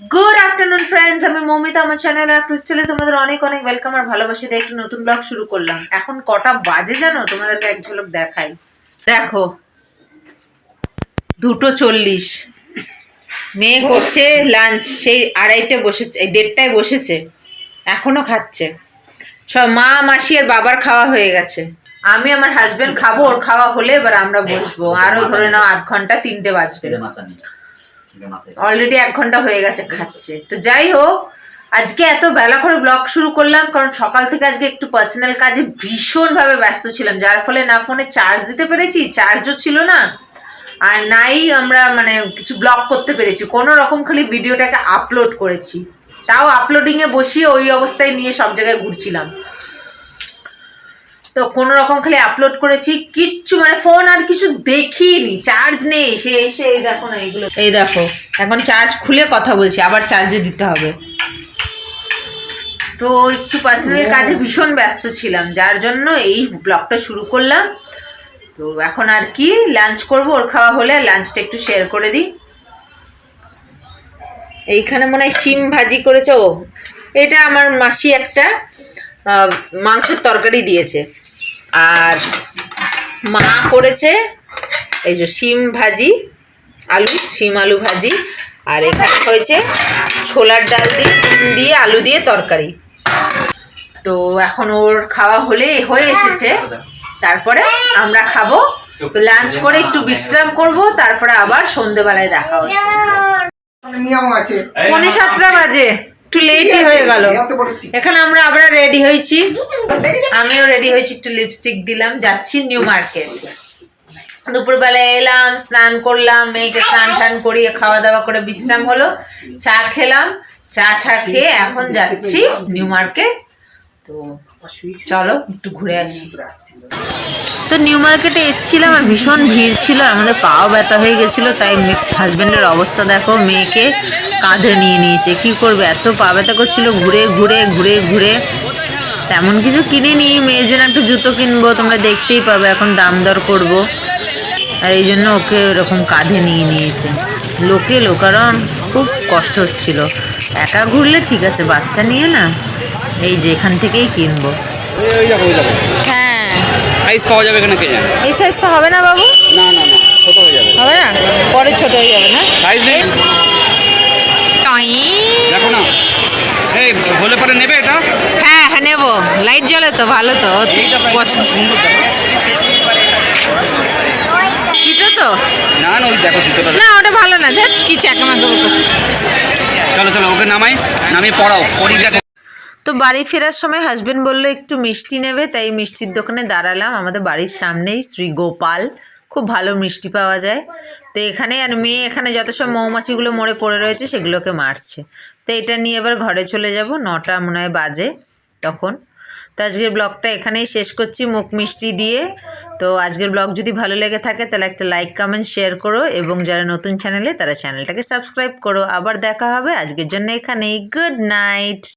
Good afternoon friends আমি মৌমিতা। আমার চ্যানেলে আর ক্রিস্টালে তোমাদের অনেক অনেক ওয়েলকাম আর ভালোবাসি। দিয়ে একটু নতুন ব্লগ শুরু করলাম। এখন কটা বাজে জানো? তোমাদেরকে এক ঝলক দেখাই। দেখো, দুটো চল্লিশ। মেয়ে করছে লাঞ্চ সেই আড়াইটে বসেছে দেড়টায় বসেছে। এখনও খাচ্ছে। সব মা, মাসি আর বাবার খাওয়া হয়ে গেছে। আমি আমার হাজবেন্ড খাব, ওর খাওয়া হলে এবার আমরা বসবো। আরও ধরে নাও আধ ঘণ্টা, তিনটে বাজবে। অলরেডি এক ঘণ্টা হয়ে গেছে খাচ্ছে। তো যাই হোক আজকে এত বেলা করে ব্লগ শুরু করলাম কারণ সকাল থেকে আজকে একটু পার্সোনাল কাজে ভীষণভাবে ব্যস্ত ছিলাম যার ফলে না ফোনে চার্জ দিতে পেরেছি চার্জও ছিল না। আর নাই আমরা মানে কিছু ব্লগ করতে পেরেছি কোনো রকম খালি ভিডিওটাকে আপলোড করেছি। তাও আপলোডিংয়ে বসিয়ে ওই অবস্থায় নিয়ে সব জায়গায় ঘুরছিলাম। তো কোনো রকম খালি আপলোড করেছি কিচ্ছু মানে ফোন আর কিছু দেখিনি চার্জ নেই। সে এসে এই দেখো না এইগুলো। এই দেখো এখন চার্জ খুলে কথা বলছি আবার চার্জে দিতে হবে। তো একটু পার্সোনাল কাজে ভীষণ ব্যস্ত ছিলাম যার জন্য এই ব্লগটা শুরু করলাম। তো এখন আর কি লাঞ্চ করব ওর খাওয়া হলে লাঞ্চটা একটু শেয়ার করে দিই। এইখানে মনে হয় শিম ভাজি করেছে ও। এটা আমার মাসি একটা মাংসের তরকারি দিয়েছে। আর মা করেছে এই যে শিম ভাজি আলু শিম আলু ভাজি। আর এখানে হয়েছে ছোলার ডাল দিয়ে ডিম দিয়ে আলু দিয়ে তরকারি। তো এখন ওর খাওয়া হলে হয়ে এসেছে। তারপরে আমরা খাব। তো লাঞ্চ করে একটু বিশ্রাম করব তারপরে আবার সন্ধেবেলায় দেখা হচ্ছে। মানে নিয়ম আছে। পৌনে সাতটা বাজে। একটু লেটই হয়ে গেল। এখানে আমরা আবার রেডি হয়েছি। আমিও রেডি হয়েছি একটু লিপস্টিক দিলাম। যাচ্ছি নিউ মার্কেট দুপুরবেলা এলাম স্নান করলাম মেয়েকে স্নান টান করিয়ে খাওয়া দাওয়া করে বিশ্রাম হলো। চা খেলাম চা টা খেয়ে এখন যাচ্ছি নিউ মার্কেট তো চলো একটু ঘুরে আসি। তো নিউ মার্কেটে এসেছিলাম আর ভীষণ ভিড় ছিল আমাদের পাও ব্যথা হয়ে গেছিল তাই হাজব্যান্ডের অবস্থা দেখো মেয়েকে কাঁধে নিয়ে নিয়েছে। কি করবে? এত পা ব্যথা করছিল ঘুরে ঘুরে ঘুরে ঘুরে। তেমন কিছু কিনিনি। মেয়ের জন্য একটু জুতো কিনবো তোমরা দেখতেই পাবে এখন দাম দর করব। আর এই জন্য ওকে ওরকম কাঁধে নিয়ে নিয়েছে। লোকে লোকারণ খুব কষ্ট হচ্ছিল। একা ঘুরলে ঠিক আছে বাচ্চা নিয়ে না এই যে এখান থেকেই কিনবো। হ্যাঁ। সাইজ পাওয়া যাবে এখানে কে জানে? এই সাইজটা হবে না বাবু? না না না ছোট হয়ে যাবে। হবে না? পরে ছোট হয়ে যাবে না? সাইজ নেই দেখো না এই হলে পরে নেবে এটা? হ্যাঁ হ্যাঁ নেব। লাইট জ্বলে তো ভালো তো। তো? না না ওই দেখো জুতোটা। না ওটা ভালো না। দেখ কি চাকামাকা করছে চলো চলো ওকে নামাই নামিয়ে পড়াও। পড়ি দেখো তো বাড়ি ফেরার সময় হাজবেন্ড বলল একটু মিষ্টি নেবে। তাই মিষ্টির দোকানে দাঁড়ালাম। আমাদের বাড়ির সামনেই শ্রী গোপাল। খুব ভালো মিষ্টি পাওয়া যায়। তো এখানে আর মেয়ে এখানে যত সব মৌমাছিগুলো মরে পড়ে রয়েছে সেগুলোকে মারছে। তো এটা নিয়ে এবার ঘরে চলে যাব, নটা মনে হয় বাজে তখন। তো আজকের ব্লগটা এখানেই শেষ করছি, মুখ মিষ্টি দিয়ে। তো আজকের ব্লগ যদি ভালো লেগে থাকে, তাহলে একটা লাইক কমেন্ট শেয়ার করো এবং যারা নতুন চ্যানেলে তারা চ্যানেলটাকে সাবস্ক্রাইব করো। আবার দেখা হবে আজকের জন্য এখানেই। Good night